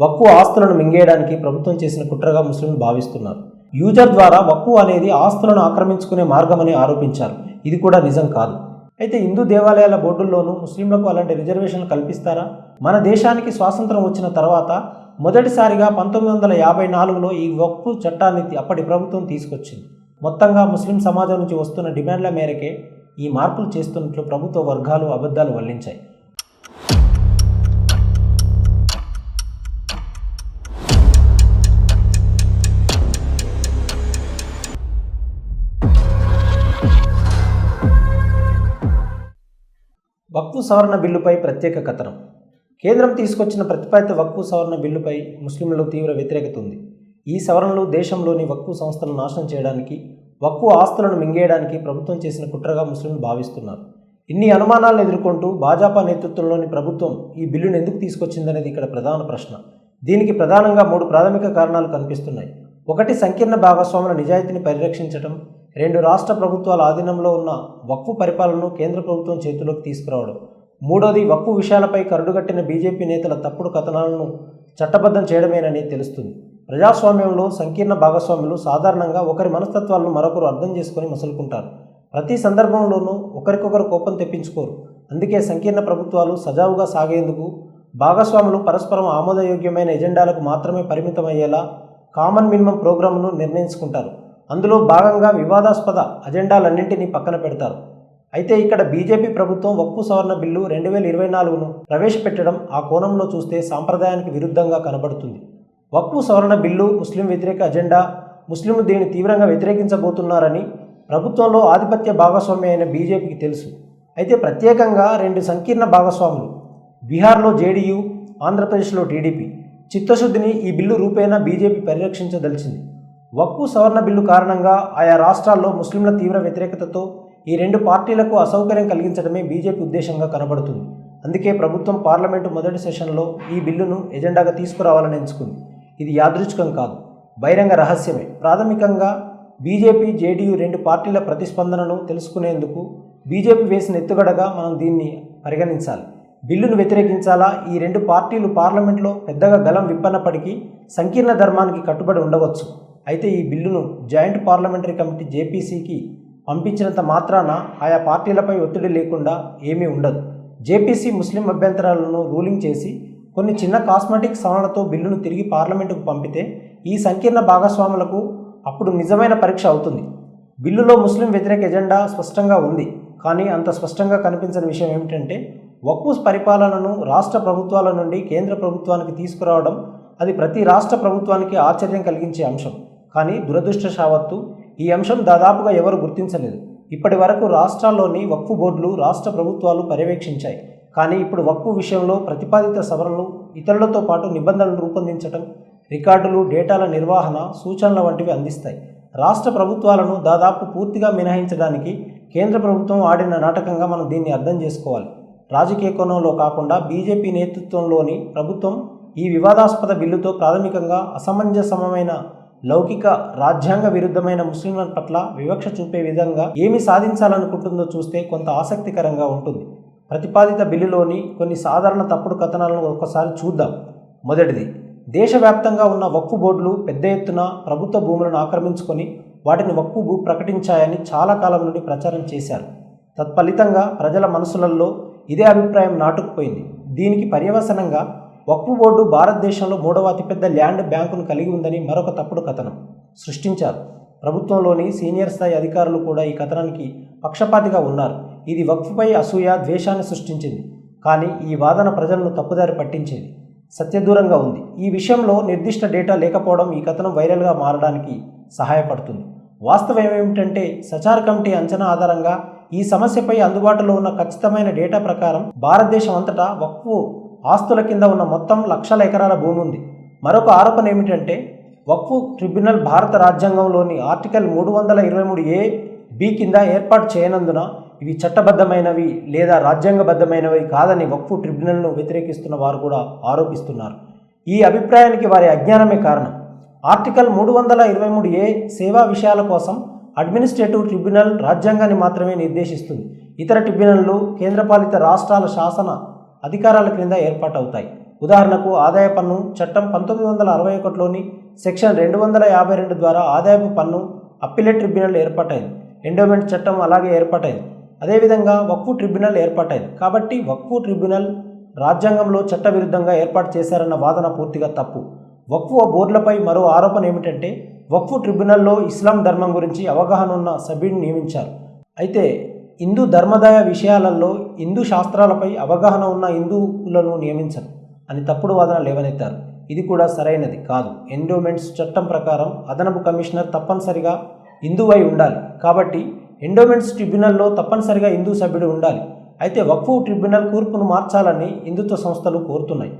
వక్ఫు ఆస్తులను మింగేయడానికి ప్రభుత్వం చేసిన కుట్రగా ముస్లింలు భావిస్తున్నారు. యూజర్ ద్వారా వక్ఫు అనేది ఆస్తులను ఆక్రమించుకునే మార్గమని ఆరోపించారు. ఇది కూడా నిజం కాదు. అయితే హిందూ దేవాలయాల బోర్డుల్లోనూ ముస్లింలకు అలాంటి రిజర్వేషన్లు కల్పిస్తారా? మన దేశానికి స్వాతంత్రం వచ్చిన తర్వాత మొదటిసారిగా పంతొమ్మిది వందల యాభై నాలుగులో ఈ వక్ఫు చట్టాన్ని అప్పటి ప్రభుత్వం తీసుకొచ్చింది. మొత్తంగా ముస్లిం సమాజం నుంచి వస్తున్న డిమాండ్ల మేరకే ఈ మార్పులు చేస్తున్నట్లు ప్రభుత్వ వర్గాలు అబద్ధాలు వల్లించాయి. వక్ఫు సవరణ బిల్లుపై ప్రత్యేక కథనం. కేంద్రం తీసుకొచ్చిన ప్రతిపాదిత వక్ఫు సవరణ బిల్లుపై ముస్లింలు తీవ్ర వ్యతిరేకత ఉంది. ఈ సవరణలు దేశంలోని వక్ఫు సంస్థలను నాశనం చేయడానికి వక్ఫు ఆస్తులను మింగేయడానికి ప్రభుత్వం చేసిన కుట్రగా ముస్లింలు భావిస్తున్నారు. ఇన్ని అనుమానాలను ఎదుర్కొంటూ భాజపా నేతృత్వంలోని ప్రభుత్వం ఈ బిల్లును ఎందుకు తీసుకొచ్చిందనేది ఇక్కడ ప్రధాన ప్రశ్న. దీనికి ప్రధానంగా మూడు ప్రాథమిక కారణాలు కనిపిస్తున్నాయి. ఒకటి సంకీర్ణ భాగస్వాముల నిజాయితీని పరిరక్షించడం రెండు రాష్ట్ర ప్రభుత్వాల ఆధీనంలో ఉన్న వక్ఫు పరిపాలనను కేంద్ర ప్రభుత్వం చేతిలోకి తీసుకురావడం. మూడోది వక్ఫు విషయాలపై కరుడుగట్టిన బీజేపీ నేతల తప్పుడు కథనాలను చట్టబద్ధం చేయడమేనని తెలుస్తుంది. ప్రజాస్వామ్యంలో సంకీర్ణ భాగస్వాములు సాధారణంగా ఒకరి మనస్తత్వాలను మరొకరు అర్థం చేసుకొని మసులుకుంటారు. ప్రతి సందర్భంలోనూ ఒకరికొకరు కోపం తెప్పించుకోరు. అందుకే సంకీర్ణ ప్రభుత్వాలు సజావుగా సాగేందుకు భాగస్వాములు పరస్పరం ఆమోదయోగ్యమైన ఎజెండాలకు మాత్రమే పరిమితమయ్యేలా కామన్ మినిమం ప్రోగ్రామ్ను నిర్ణయించుకుంటారు. అందులో భాగంగా వివాదాస్పద అజెండాలన్నింటినీ పక్కన పెడతారు. అయితే ఇక్కడ బీజేపీ ప్రభుత్వం వక్ఫు సవరణ బిల్లు రెండు వేల ఇరవై నాలుగును ప్రవేశపెట్టడం ఆ కోణంలో చూస్తే సాంప్రదాయానికి విరుద్ధంగా కనబడుతుంది. వక్ఫు సవరణ బిల్లు ముస్లిం వ్యతిరేక అజెండా ముస్లింలు దీన్ని తీవ్రంగా వ్యతిరేకించబోతున్నారని ప్రభుత్వంలో ఆధిపత్య భాగస్వామి అయిన బీజేపీకి తెలుసు. అయితే ప్రత్యేకంగా రెండు సంకీర్ణ భాగస్వాములు బీహార్లో జేడీయూ ఆంధ్రప్రదేశ్లో టీడీపీ. చిత్తశుద్ధిని ఈ బిల్లు రూపేణా బీజేపీ పరిరక్షించదలిచింది. వక్ఫు సవరణ బిల్లు కారణంగా ఆయా రాష్ట్రాల్లో ముస్లింల తీవ్ర వ్యతిరేకతతో ఈ రెండు పార్టీలకు అసౌకర్యం కలిగించడమే బీజేపీ ఉద్దేశంగా కనబడుతుంది. అందుకే ప్రభుత్వం పార్లమెంటు మొదటి సెషన్లో ఈ బిల్లును ఎజెండాగా తీసుకురావాలని ఎంచుకుంది. ఇది యాదృచ్ఛికం కాదు. బహిరంగ రహస్యమే. ప్రాథమికంగా బీజేపీ జేడీయూ రెండు పార్టీల ప్రతిస్పందనను తెలుసుకునేందుకు బీజేపీ వేసిన ఎత్తుగడగా మనం దీన్ని పరిగణించాలి. బిల్లును వ్యతిరేకించాలా? ఈ రెండు పార్టీలు పార్లమెంట్లో పెద్దగా గలం విప్పనప్పటికీ సంకీర్ణ ధర్మానికి కట్టుబడి ఉండవచ్చు. అయితే ఈ బిల్లును జాయింట్ పార్లమెంటరీ కమిటీ జేపీసీకి పంపించినంత మాత్రాన ఆయా పార్టీలపై ఒత్తిడి లేకుండా ఏమీ ఉండదు. జేపీసీ ముస్లిం అభ్యంతరాలను రూలింగ్ చేసి కొన్ని చిన్న కాస్మెటిక్ సవరణతో బిల్లును తిరిగి పార్లమెంటుకు పంపితే ఈ సంకీర్ణ భాగస్వాములకు అప్పుడు నిజమైన పరీక్ష అవుతుంది. బిల్లులో ముస్లిం వ్యతిరేక ఎజెండా స్పష్టంగా ఉంది. కానీ అంత స్పష్టంగా కనిపించని విషయం ఏమిటంటే వక్ఫు పరిపాలనను రాష్ట్ర ప్రభుత్వాల నుండి కేంద్ర ప్రభుత్వానికి తీసుకురావడం అది ప్రతి రాష్ట్ర ప్రభుత్వానికి ఆశ్చర్యం కలిగించే అంశం. కానీ దురదృష్టశావత్తు ఈ అంశం దాదాపుగా ఎవరు గుర్తించలేదు. ఇప్పటి వరకు రాష్ట్రాల్లోని వక్ఫ్ బోర్డులు రాష్ట్ర ప్రభుత్వాలు పర్యవేక్షించాయి. కానీ ఇప్పుడు వక్ఫ్ విషయంలో ప్రతిపాదిత సవరణలు ఇతరులతో పాటు నిబంధనలు రూపొందించడం రికార్డులు డేటాల నిర్వహణ సూచనల వంటివి అందిస్తాయి. రాష్ట్ర ప్రభుత్వాలను దాదాపు పూర్తిగా మినహాయించడానికి కేంద్ర ప్రభుత్వం ఆడిన నాటకంగా మనం దీన్ని అర్థం చేసుకోవాలి. రాజకీయ కోణంలో కాకుండా బీజేపీ నేతృత్వంలోని ప్రభుత్వం ఈ వివాదాస్పద బిల్లుతో ప్రాథమికంగా అసమంజసమైన లౌకిక రాజ్యాంగ విరుద్ధమైన ముస్లింల పట్ల వివక్ష చూపే విధంగా ఏమి సాధించాలనుకుంటుందో చూస్తే కొంత ఆసక్తికరంగా ఉంటుంది. ప్రతిపాదిత బిల్లులోని కొన్ని సాధారణ తప్పుడు కథనాలను ఒకసారి చూద్దాం. మొదటిది దేశవ్యాప్తంగా ఉన్న వక్కు బోర్డులు పెద్ద ఎత్తున ప్రభుత్వ భూములను ఆక్రమించుకొని వాటిని వక్కు భూ ప్రకటించాయని చాలా కాలం నుండి ప్రచారం చేశారు. తత్ఫలితంగా ప్రజల మనసులలో ఇదే అభిప్రాయం నాటుకుపోయింది. దీనికి పర్యవసనంగా వక్ఫ్ బోర్డు భారతదేశంలో మూడవ అతిపెద్ద ల్యాండ్ బ్యాంకును కలిగి ఉందని మరొక తప్పుడు కథనం సృష్టించారు. ప్రభుత్వంలోని సీనియర్ స్థాయి అధికారులు కూడా ఈ కథనానికి పక్షపాతిగా ఉన్నారు. ఇది వక్ఫ్పై అసూయ ద్వేషాన్ని సృష్టించింది. కానీ ఈ వాదన ప్రజలను తప్పుదారి పట్టించేది. సత్యదూరంగా ఉంది. ఈ విషయంలో నిర్దిష్ట డేటా లేకపోవడం ఈ కథనం వైరల్గా మారడానికి సహాయపడుతుంది. వాస్తవం ఏమిటంటే సచార్ కమిటీ అంచనా ఆధారంగా ఈ సమస్యపై అందుబాటులో ఉన్న ఖచ్చితమైన డేటా ప్రకారం భారతదేశం అంతటా వక్ఫ్ ఆస్తుల కింద ఉన్న మొత్తం లక్షల ఎకరాల భూమి ఉంది. మరొక ఆరోపణ ఏమిటంటే వక్ఫు ట్రిబ్యునల్ భారత రాజ్యాంగంలోని ఆర్టికల్ మూడు వందల ఇరవై మూడు ఏ బి కింద ఏర్పాటు చేయనందున ఇవి చట్టబద్ధమైనవి లేదా రాజ్యాంగబద్ధమైనవి కాదని వక్ఫు ట్రిబ్యునల్ను వ్యతిరేకిస్తున్న వారు కూడా ఆరోపిస్తున్నారు. ఈ అభిప్రాయానికి వారి అజ్ఞానమే కారణం. ఆర్టికల్ మూడు వందల ఇరవై మూడు ఏ సేవా విషయాల కోసం అడ్మినిస్ట్రేటివ్ ట్రిబ్యునల్ రాజ్యాంగాన్ని మాత్రమే నిర్దేశిస్తుంది. ఇతర ట్రిబ్యునల్లు కేంద్రపాలిత రాష్ట్రాల శాసన అధికారాల క్రింద ఏర్పాటవుతాయి. ఉదాహరణకు ఆదాయ పన్ను చట్టం పంతొమ్మిది వందల అరవై ఒకటిలోని సెక్షన్ రెండు వందల యాభై రెండు ద్వారా ఆదాయపు పన్ను అప్పిలేట్ ట్రిబ్యునల్ ఏర్పాటైంది. ఎండోమెంట్ చట్టం అలాగే ఏర్పాటైంది. అదేవిధంగా వక్ఫు ట్రిబ్యునల్ ఏర్పాటైంది. కాబట్టి వక్ఫు ట్రిబ్యునల్ రాజ్యాంగంలో చట్టవిరుద్ధంగా ఏర్పాటు చేశారన్న వాదన పూర్తిగా తప్పు. వక్ఫు బోర్డులపై మరో ఆరోపణ ఏమిటంటే వక్ఫు ట్రిబ్యునల్లో ఇస్లాం ధర్మం గురించి అవగాహన ఉన్న సభ్యుడిని నియమించారు. అయితే హిందూ ధర్మదాయ విషయాలలో హిందూ శాస్త్రాలపై అవగాహన ఉన్న హిందువులను నియమించరు. అని తప్పుడు వాదన లేవనెత్తారు. ఇది కూడా సరైనది కాదు. ఎండోమెంట్స్ చట్టం ప్రకారం అదనపు కమిషనర్ తప్పనిసరిగా హిందువై ఉండాలి. కాబట్టి ఎండోమెంట్స్ ట్రిబ్యునల్లో తప్పనిసరిగా హిందూ సభ్యుడు ఉండాలి. అయితే వక్ఫు ట్రిబ్యునల్ కూర్పును మార్చాలని హిందుత్వ సంస్థలు కోరుతున్నాయి.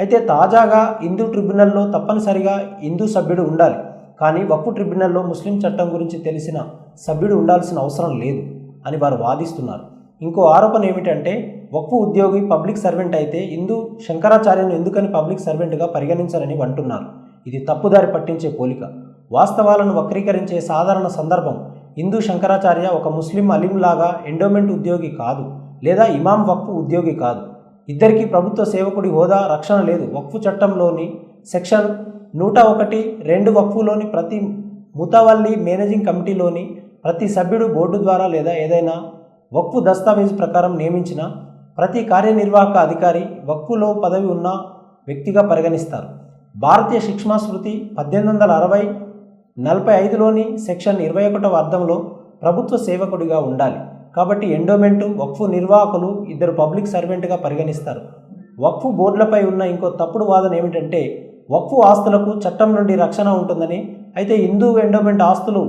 అయితే తాజాగా హిందూ ట్రిబ్యునల్లో తప్పనిసరిగా హిందూ సభ్యుడు ఉండాలి. కానీ వక్ఫు ట్రిబ్యునల్లో ముస్లిం చట్టం గురించి తెలిసిన సభ్యుడు ఉండాల్సిన అవసరం లేదు. అని వారు వాదిస్తున్నారు. ఇంకో ఆరోపణ ఏమిటంటే వక్ఫ్ ఉద్యోగి పబ్లిక్ సర్వెంట్ అయితే హిందూ శంకరాచార్యను ఎందుకని పబ్లిక్ సర్వెంట్గా పరిగణించాలని అంటున్నారు. ఇది తప్పుదారి పట్టించే పోలిక. వాస్తవాలను వక్రీకరించే సాధారణ సందర్భం హిందూ శంకరాచార్య ఒక ముస్లిం అలీంలాగా ఎండోమెంట్ ఉద్యోగి కాదు లేదా ఇమాం వక్ఫ్ ఉద్యోగి కాదు. ఇద్దరికీ ప్రభుత్వ సేవకుడి హోదా రక్షణ లేదు. వక్ఫ్ చట్టంలోని సెక్షన్ నూట ఒకటి రెండు వక్ఫులోని ప్రతి ముతవల్లి మేనేజింగ్ కమిటీలోని ప్రతి సభ్యుడు బోర్డు ద్వారా లేదా ఏదైనా వక్ఫు దస్తావేజ్ ప్రకారం నియమించిన ప్రతి కార్యనిర్వాహక అధికారి వక్కులో పదవి ఉన్న వ్యక్తిగా పరిగణిస్తారు. భారతీయ శిక్షణా స్మృతి పద్దెనిమిది వందల అరవై నలభై ఐదులోని సెక్షన్ ఇరవై ఒకటవ అర్థంలో ప్రభుత్వ సేవకుడిగా ఉండాలి. కాబట్టి ఎండోమెంటు వక్ఫు నిర్వాహకులు ఇద్దరు పబ్లిక్ సర్వెంట్గా పరిగణిస్తారు. వక్ఫు బోర్డులపై ఉన్న ఇంకో తప్పుడు వాదన ఏమిటంటే వక్ఫు ఆస్తులకు చట్టం నుండి రక్షణ ఉంటుందని అయితే హిందూ ఎండోమెంట్ ఆస్తులు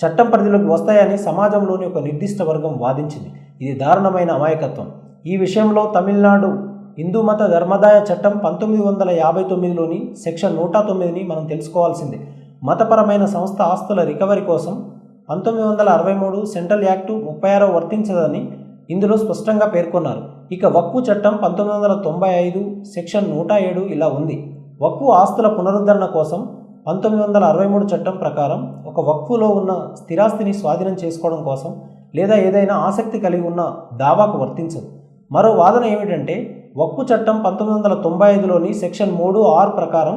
చట్టం పరిధిలోకి వస్తాయని సమాజంలోని ఒక నిర్దిష్ట వర్గం వాదించింది. ఇది దారుణమైన అమాయకత్వం. ఈ విషయంలో తమిళనాడు హిందూ మత ధర్మదాయ చట్టం పంతొమ్మిది వందల యాభై తొమ్మిదిలోని సెక్షన్ నూట తొమ్మిదిని మనం తెలుసుకోవాల్సిందే. మతపరమైన సంస్థ ఆస్తుల రికవరీ కోసం పంతొమ్మిది వందల అరవై మూడు సెంట్రల్ యాక్టు ముప్పై ఆరో వర్తించదని ఇందులో స్పష్టంగా పేర్కొన్నారు. ఇక వక్ఫు చట్టం పంతొమ్మిది వందల తొంభై ఐదు సెక్షన్ నూట ఏడు ఇలా ఉంది. వక్ఫు ఆస్తుల పునరుద్ధరణ కోసం పంతొమ్మిది వందల అరవై మూడు చట్టం ప్రకారం ఒక వక్ఫులో ఉన్న స్థిరాస్తిని స్వాధీనం చేసుకోవడం కోసం లేదా ఏదైనా ఆసక్తి కలిగి ఉన్న దావాకు వర్తించదు. మరో వాదన ఏమిటంటే వక్ఫు చట్టం పంతొమ్మిది వందల తొంభై ఐదులోని సెక్షన్ మూడు ఆరు ప్రకారం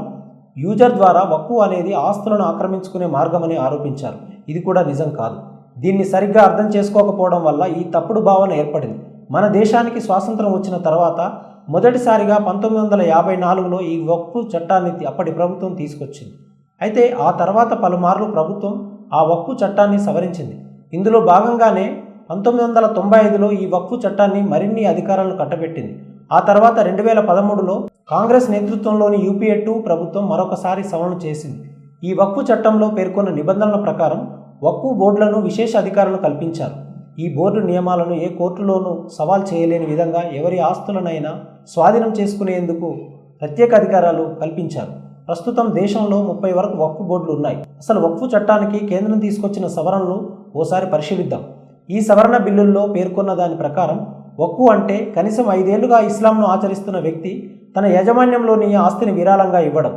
యూజర్ ద్వారా వక్ఫు అనేది ఆస్తులను ఆక్రమించుకునే మార్గమని ఆరోపించారు. ఇది కూడా నిజం కాదు. దీన్ని సరిగ్గా అర్థం చేసుకోకపోవడం వల్ల ఈ తప్పుడు భావన ఏర్పడింది. మన దేశానికి స్వాతంత్రం వచ్చిన తర్వాత మొదటిసారిగా పంతొమ్మిది వందల యాభై నాలుగులో ఈ వక్ఫు చట్టాన్ని అప్పటి ప్రభుత్వం తీసుకొచ్చింది. అయితే ఆ తర్వాత పలుమార్లు ప్రభుత్వం ఆ వక్ఫు చట్టాన్ని సవరించింది. ఇందులో భాగంగానే పంతొమ్మిది వందల తొంభై ఐదులో ఈ వక్ఫు చట్టాన్ని మరిన్ని అధికారాలను కట్టబెట్టింది. ఆ తర్వాత రెండు వేల పదమూడులో కాంగ్రెస్ నేతృత్వంలోని యూపీఏ టూ ప్రభుత్వం మరొకసారి సవరణ చేసింది. ఈ వక్ఫు చట్టంలో పేర్కొన్న నిబంధనల ప్రకారం వక్ఫు బోర్డులను విశేష అధికారులు కల్పించారు. ఈ బోర్డు నియమాలను ఏ కోర్టులోనూ సవాల్ చేయలేని విధంగా ఎవరి ఆస్తులనైనా స్వాధీనం చేసుకునేందుకు ప్రత్యేక అధికారాలు కల్పించారు. ప్రస్తుతం దేశంలో ముప్పై వరకు వక్ఫ్ బోర్డులు ఉన్నాయి. అసలు వక్ఫ్ చట్టానికి కేంద్రం తీసుకొచ్చిన సవరణలు ఓసారి పరిశీలిద్దాం. ఈ సవరణ బిల్లుల్లో పేర్కొన్న దాని ప్రకారం వక్ఫ్ అంటే కనీసం ఐదేళ్ళుగా ఇస్లాంను ఆచరిస్తున్న వ్యక్తి తన యాజమాన్యంలోని ఆస్తిని విరాళంగా ఇవ్వడం.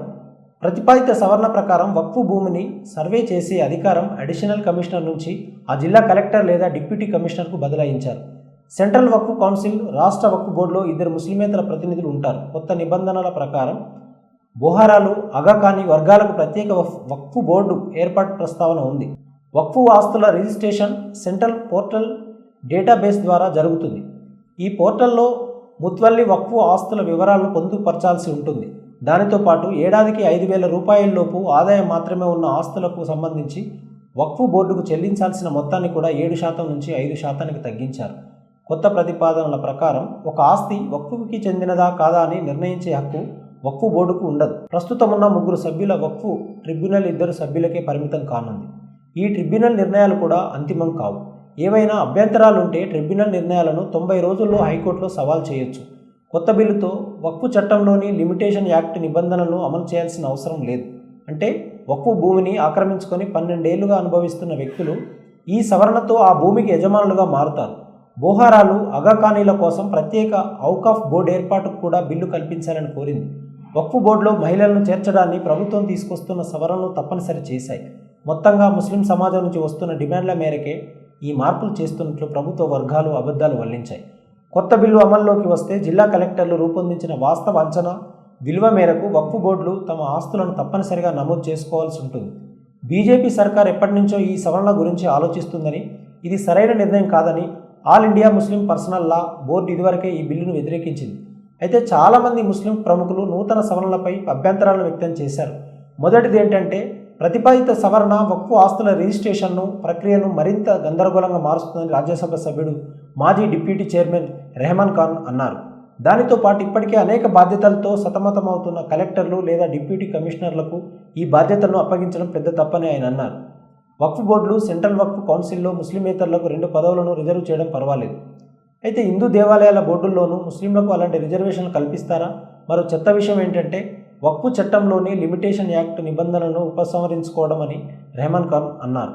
ప్రతిపాదిత సవరణ ప్రకారం వక్ఫ్ భూమిని సర్వే చేసే అధికారం అడిషనల్ కమిషనర్ నుంచి ఆ జిల్లా కలెక్టర్ లేదా డిప్యూటీ కమిషనర్కు బదలాయించారు. సెంట్రల్ వక్ఫ్ కౌన్సిల్ రాష్ట్ర వక్ఫ్ బోర్డులో ఇద్దరు ముస్లిమేతర ప్రతినిధులు ఉంటారు. కొత్త నిబంధనల ప్రకారం బోహారాలు అగాఖానీ వర్గాలకు ప్రత్యేక వక్ఫు వక్ఫ్ బోర్డు ఏర్పాటు ప్రస్తావన ఉంది. వక్ఫు ఆస్తుల రిజిస్ట్రేషన్ సెంట్రల్ పోర్టల్ డేటాబేస్ ద్వారా జరుగుతుంది. ఈ పోర్టల్లో ముత్వల్లి వక్ఫు ఆస్తుల వివరాలను పొందుపరచాల్సి ఉంటుంది. దానితో పాటు ఏడాదికి ఐదు వేల రూపాయలలోపు ఆదాయం మాత్రమే ఉన్న ఆస్తులకు సంబంధించి వక్ఫు బోర్డుకు చెల్లించాల్సిన మొత్తాన్ని కూడా ఏడు శాతం నుంచి ఐదు శాతానికి తగ్గించారు. కొత్త ప్రతిపాదనల ప్రకారం ఒక ఆస్తి వక్ఫుకి చెందినదా కాదా అని నిర్ణయించే హక్కు వక్ఫు బోర్డుకు ఉండదు. ప్రస్తుతం ఉన్న ముగ్గురు సభ్యుల వక్ఫు ట్రిబ్యునల్ ఇద్దరు సభ్యులకే పరిమితం కానుంది. ఈ ట్రిబ్యునల్ నిర్ణయాలు కూడా అంతిమం కావు. ఏవైనా అభ్యంతరాలుంటే ట్రిబ్యునల్ నిర్ణయాలను తొంభై రోజుల్లో హైకోర్టులో సవాల్ చేయొచ్చు. కొత్త బిల్లుతో వక్ఫు చట్టంలోని లిమిటేషన్ యాక్ట్ నిబంధనలను అమలు చేయాల్సిన అవసరం లేదు. అంటే వక్ఫు భూమిని ఆక్రమించుకొని పన్నెండేళ్ళుగా అనుభవిస్తున్న వ్యక్తులు ఈ సవరణతో ఆ భూమికి యజమానులుగా మారుతారు. బోహారాలు అగాఖానీల కోసం ప్రత్యేక ఔకాఫ్ బోర్డు ఏర్పాటుకు కూడా బిల్లు కల్పించాలని కోరింది. వక్ఫ్ బోర్డులో మహిళలను చేర్చడాన్ని ప్రభుత్వం తీసుకొస్తున్న సవరణలు తప్పనిసరి చేశాయి. మొత్తంగా ముస్లిం సమాజం నుంచి వస్తున్న డిమాండ్ల మేరకే ఈ మార్పులు చేస్తున్నట్లు ప్రభుత్వ వర్గాలు అబద్ధాలు వల్లించాయి. కొత్త బిల్లు అమల్లోకి వస్తే జిల్లా కలెక్టర్లు రూపొందించిన వాస్తవ అంచనా విలువ మేరకు వక్ఫ్ బోర్డులు తమ ఆస్తులను తప్పనిసరిగా నమోదు చేసుకోవాల్సి ఉంటుంది. బీజేపీ సర్కార్ ఎప్పటి నుంచో ఈ సవరణల గురించి ఆలోచిస్తుందని ఇది సరైన నిర్ణయం కాదని all India Muslim personal law board ఇదివరకే ఈ బిల్లును వ్యతిరేకించింది. అయితే చాలామంది ముస్లిం ప్రముఖులు నూతన సవరణలపై అభ్యంతరాలను వ్యక్తం చేశారు. మొదటిది ఏంటంటే ప్రతిపాదిత సవరణ వక్ఫు ఆస్తుల రిజిస్ట్రేషన్ను ప్రక్రియను మరింత గందరగోళంగా మారుస్తుందని రాజ్యసభ సభ్యుడు మాజీ డిప్యూటీ చైర్మన్ రెహమాన్ ఖాన్ అన్నారు. దానితో పాటు ఇప్పటికే అనేక బాధ్యతలతో సతమతమవుతున్న కలెక్టర్లు లేదా డిప్యూటీ కమిషనర్లకు ఈ బాధ్యతలను అప్పగించడం పెద్ద తప్పని ఆయన అన్నారు. వక్ఫ్ బోర్డులు సెంట్రల్ వక్ఫ్ కౌన్సిల్లో ముస్లిమేతరులకు రెండు పదవులను రిజర్వ్ చేయడం పర్వాలేదు. అయితే హిందూ దేవాలయాల బోర్డుల్లోనూ ముస్లింలకు అలాంటి రిజర్వేషన్లు కల్పిస్తారా? మరో చెత్త విషయం ఏంటంటే వక్ఫ్ చట్టంలోని లిమిటేషన్ యాక్ట్ నిబంధనలను ఉపసంహరించుకోవడం అని రెహమాన్ ఖాన్ అన్నారు.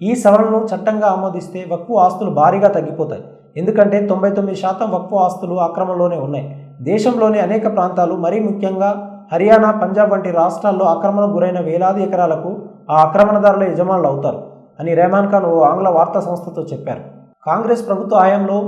ఈ సవరణను చట్టంగా ఆమోదిస్తే వక్ఫ్ ఆస్తులు భారీగా తగ్గిపోతాయి. ఎందుకంటే తొంభై తొమ్మిది శాతం వక్ఫ్ ఆస్తులు ఆక్రమణలోనే ఉన్నాయి. దేశంలోని అనేక ప్రాంతాలు మరీ ముఖ్యంగా హర్యానా పంజాబ్ వంటి రాష్ట్రాల్లో ఆక్రమణకు గురైన వేలాది ఎకరాలకు ఆ ఆక్రమణదారుల యజమానులు అవుతారు అని రెహమాన్ ఖాన్ ఓ ఆంగ్ల వార్తా సంస్థతో చెప్పారు. కాంగ్రెస్ ప్రభుత్వ హయాంలో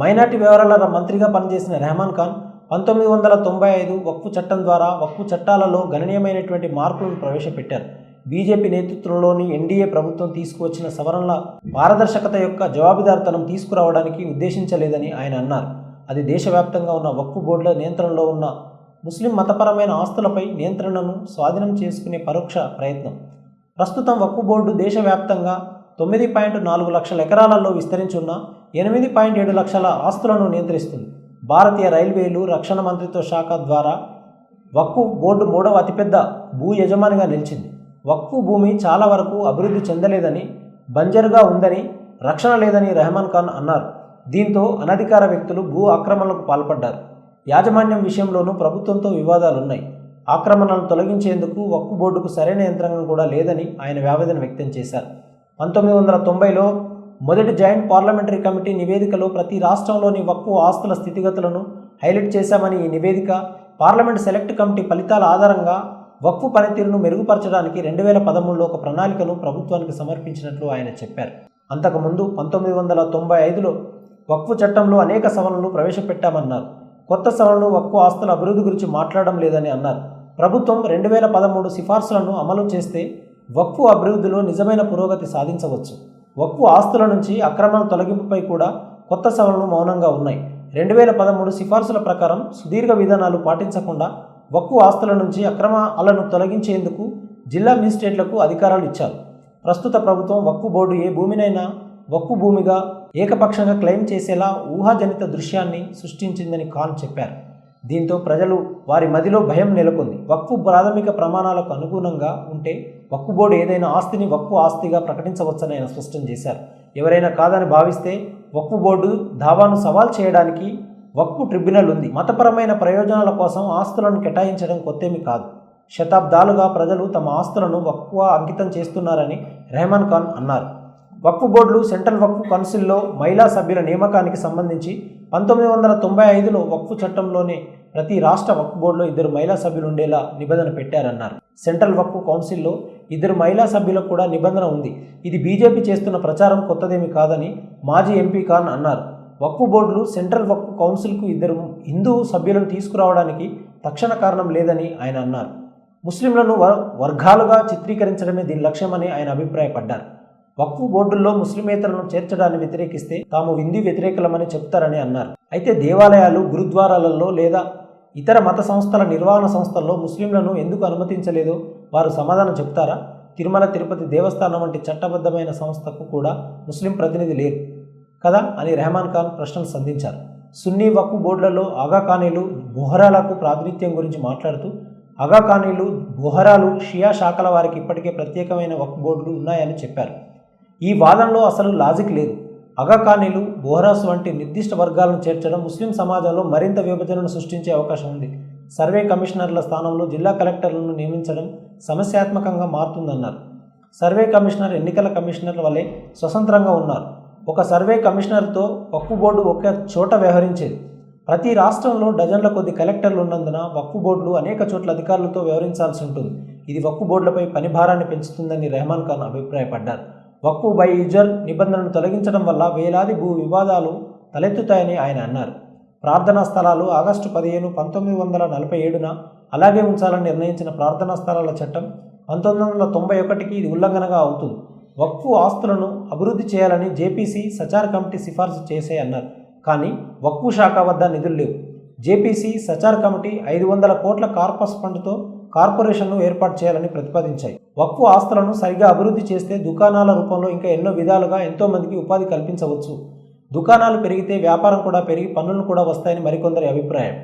మైనార్టీ వ్యవహారాల మంత్రిగా పనిచేసిన రెహమాన్ ఖాన్ పంతొమ్మిది వందల తొంభై ఐదు వక్ఫు చట్టం ద్వారా వక్ఫు చట్టాలలో గణనీయమైనటువంటి మార్పులను ప్రవేశపెట్టారు. బీజేపీ నేతృత్వంలోని ఎన్డీఏ ప్రభుత్వం తీసుకువచ్చిన సవరణల పారదర్శకత యొక్క జవాబుదారితనం తీసుకురావడానికి ఉద్దేశించలేదని ఆయన అన్నారు. అది దేశవ్యాప్తంగా ఉన్న వక్ఫు బోర్డుల నియంత్రణలో ఉన్న ముస్లిం మతపరమైన ఆస్తులపై నియంత్రణను స్వాధీనం చేసుకునే పరోక్ష ప్రయత్నం. ప్రస్తుతం వక్ఫు బోర్డు దేశవ్యాప్తంగా తొమ్మిది పాయింట్ నాలుగు లక్షల ఎకరాలలో విస్తరించున్న ఎనిమిది పాయింట్ ఏడు లక్షల ఆస్తులను నియంత్రిస్తుంది. భారతీయ రైల్వేలు రక్షణ మంత్రిత్వ శాఖ ద్వారా వక్ఫ్ బోర్డు మూడవ అతిపెద్ద భూ యజమానిగా నిలిచింది. వక్ఫ్ భూమి చాలా వరకు అభివృద్ధి చెందలేదని బంజరుగా ఉందని రక్షణ లేదని రెహమాన్ ఖాన్ అన్నారు. దీంతో అనధికార వ్యక్తులు భూ ఆక్రమణలకు పాల్పడ్డారు. యాజమాన్యం విషయంలోనూ ప్రభుత్వంతో వివాదాలున్నాయి. ఆక్రమణలను తొలగించేందుకు వక్ఫ్ బోర్డుకు సరైన యంత్రాంగం కూడా లేదని ఆయన వేదన వ్యక్తం చేశారు. పంతొమ్మిది వందల తొంభైలో మొదటి జాయింట్ పార్లమెంటరీ కమిటీ నివేదికలో ప్రతి రాష్ట్రంలోని వక్ఫ్ ఆస్తుల స్థితిగతులను హైలైట్ చేశామని ఈ నివేదిక పార్లమెంట్ సెలెక్ట్ కమిటీ ఫలితాల ఆధారంగా వక్ఫ్ పనితీరును మెరుగుపరచడానికి రెండు వేల పదమూడులో ఒక ప్రణాళికను ప్రభుత్వానికి సమర్పించినట్లు ఆయన చెప్పారు. అంతకుముందు పంతొమ్మిది వందల తొంభై ఐదులో వక్ఫ్ చట్టంలో అనేక సవరణలు ప్రవేశపెట్టామన్నారు. కొత్త సవరణలు వక్ఫ్ ఆస్తుల అభివృద్ధి గురించి మాట్లాడడం లేదని అన్నారు. ప్రభుత్వం రెండు వేల పదమూడు సిఫార్సులను అమలు చేస్తే వక్ఫ్ అభివృద్ధిలో నిజమైన పురోగతి సాధించవచ్చు. వక్ఫ్ ఆస్తుల నుంచి అక్రమం తొలగింపుపై కూడా కొత్త సవరణలు మౌనంగా ఉన్నాయి. రెండు వేల పదమూడు సిఫార్సుల ప్రకారం సుదీర్ఘ విధానాలు పాటించకుండా వక్ఫ్ ఆస్తుల నుంచి అక్రమాలను తొలగించేందుకు జిల్లా మేజిస్ట్రేట్లకు అధికారాలు ఇచ్చారు. ప్రస్తుత ప్రభుత్వం వక్ఫ్ బోర్డు ఏ భూమినైనా వక్ఫ్ భూమిగా ఏకపక్షంగా క్లెయిమ్ చేసేలా ఊహాజనిత దృశ్యాన్ని సృష్టించిందని ఖాన్ చెప్పారు. దీంతో ప్రజలు వారి మదిలో భయం నెలకొంది. వక్ఫ్ ప్రాథమిక ప్రమాణాలకు అనుగుణంగా ఉంటే వక్ఫ్ బోర్డు ఏదైనా ఆస్తిని వక్ఫ్ ఆస్తిగా ప్రకటించవచ్చని ఆయన స్పష్టం చేశారు. ఎవరైనా కాదని భావిస్తే వక్ఫ్ బోర్డు దావాను సవాల్ చేయడానికి వక్ఫ్ ట్రిబ్యునల్ ఉంది. మతపరమైన ప్రయోజనాల కోసం ఆస్తులను కేటాయించడం కొత్తేమి కాదు. శతాబ్దాలుగా ప్రజలు తమ ఆస్తులను వక్ఫ్ అంకితం చేస్తున్నారని రెహమాన్ ఖాన్ అన్నారు. వక్ఫ్ బోర్డులు సెంట్రల్ వక్ఫ్ కౌన్సిల్లో మహిళా సభ్యుల నియామకానికి సంబంధించి పంతొమ్మిది వందల తొంభై ఐదులో వక్ఫ్ చట్టంలోనే ప్రతి రాష్ట్ర వక్ఫ్ బోర్డులో ఇద్దరు మహిళా సభ్యులు ఉండేలా నిబంధన పెట్టారన్నారు. సెంట్రల్ వక్ఫ్ కౌన్సిల్లో ఇద్దరు మహిళా సభ్యులకు కూడా నిబంధన ఉంది. ఇది బీజేపీ చేస్తున్న ప్రచారం కొత్తదేమి కాదని మాజీ ఎంపీ ఖాన్ అన్నారు. వక్ఫ్ బోర్డులు సెంట్రల్ వక్ఫ్ కౌన్సిల్కు ఇద్దరు హిందూ సభ్యులను తీసుకురావడానికి తక్షణ కారణం లేదని ఆయన అన్నారు. ముస్లింలను వ- వర్గాలుగా చిత్రీకరించడమే దీని లక్ష్యమని ఆయన అభిప్రాయపడ్డారు. వక్ఫ్ బోర్డుల్లో ముస్లిమేతరులను చేర్చడాన్ని వ్యతిరేకిస్తే తాము హిందూ వ్యతిరేకులమని చెప్తారని అన్నారు. అయితే దేవాలయాలు గురుద్వారాలలో లేదా ఇతర మత సంస్థల నిర్వహణ సంస్థల్లో ముస్లింలను ఎందుకు అనుమతించలేదో వారు సమాధానం చెప్తారా? తిరుమల తిరుపతి దేవస్థానం వంటి చట్టబద్ధమైన సంస్థకు కూడా ముస్లిం ప్రతినిధి లేరు కదా అని రెహమాన్ ఖాన్ ప్రశ్నలు సంధించారు. సున్నీ వక్ఫ్ బోర్డులలో ఆగాఖానీలు బొహరాలకు ప్రాతినిధ్యం గురించి మాట్లాడుతూ ఆగాఖానీలు బొహరాలు షియా శాఖల వారికి ఇప్పటికే ప్రత్యేకమైన వక్ఫ్ బోర్డులు ఉన్నాయని చెప్పారు. ఈ వాదనలో అసలు లాజిక్ లేదు. అగకానీలు బోహరాస్ వంటి నిర్దిష్ట వర్గాలను చేర్చడం ముస్లిం సమాజంలో మరింత విభజనను సృష్టించే అవకాశం ఉంది. సర్వే కమిషనర్ల స్థానంలో జిల్లా కలెక్టర్లను నియమించడం సమస్యాత్మకంగా మారుతుందన్నారు. సర్వే కమిషనర్ ఎన్నికల కమిషనర్ల వలె స్వతంత్రంగా ఉన్నారు. ఒక సర్వే కమిషనర్తో వక్ఫ్ బోర్డు ఒక చోట వ్యవహరించేది. ప్రతి రాష్ట్రంలో డజన్ల కొద్ది కలెక్టర్లు ఉన్నందున వక్ఫ్ బోర్డులు అనేక చోట్ల అధికారులతో వ్యవహరించాల్సి ఉంటుంది. ఇది వక్ఫ్ బోర్డులపై పని భారాన్ని పెంచుతుందని రెహమాన్ ఖాన్ అభిప్రాయపడ్డారు. వక్ఫ్ బై యూజర్ నిబంధనను తొలగించడం వల్ల వేలాది భూ వివాదాలు తలెత్తుతాయని ఆయన అన్నారు. ప్రార్థనా స్థలాలు ఆగస్టు పదిహేను పంతొమ్మిది వందల నలభై ఏడున అలాగే ఉంచాలని నిర్ణయించిన ప్రార్థనా స్థలాల చట్టం పంతొమ్మిది వందల తొంభై ఒకటికి ఇది ఉల్లంఘనగా అవుతుంది. వక్ఫ్ ఆస్తులను అభివృద్ధి చేయాలని జేపీసీ సచార్ కమిటీ సిఫార్సు చేసే అన్నారు. కానీ వక్ఫ్ శాఖ వద్ద నిధులు లేవు. జేపీసీ సచార్ కమిటీ ఐదు వందల కోట్ల కార్పస్ ఫండ్తో కార్పొరేషన్ను ఏర్పాటు చేయాలని ప్రతిపాదించాయి. వక్ఫ్ ఆస్తులను సరిగా అభివృద్ధి చేస్తే దుకాణాల రూపంలో ఇంకా ఎన్నో విధాలుగా ఎంతో మందికి ఉపాధి కల్పించవచ్చు. దుకాణాలు పెరిగితే వ్యాపారం కూడా పెరిగి పన్నులు కూడా వస్తాయని మరికొందరి అభిప్రాయం.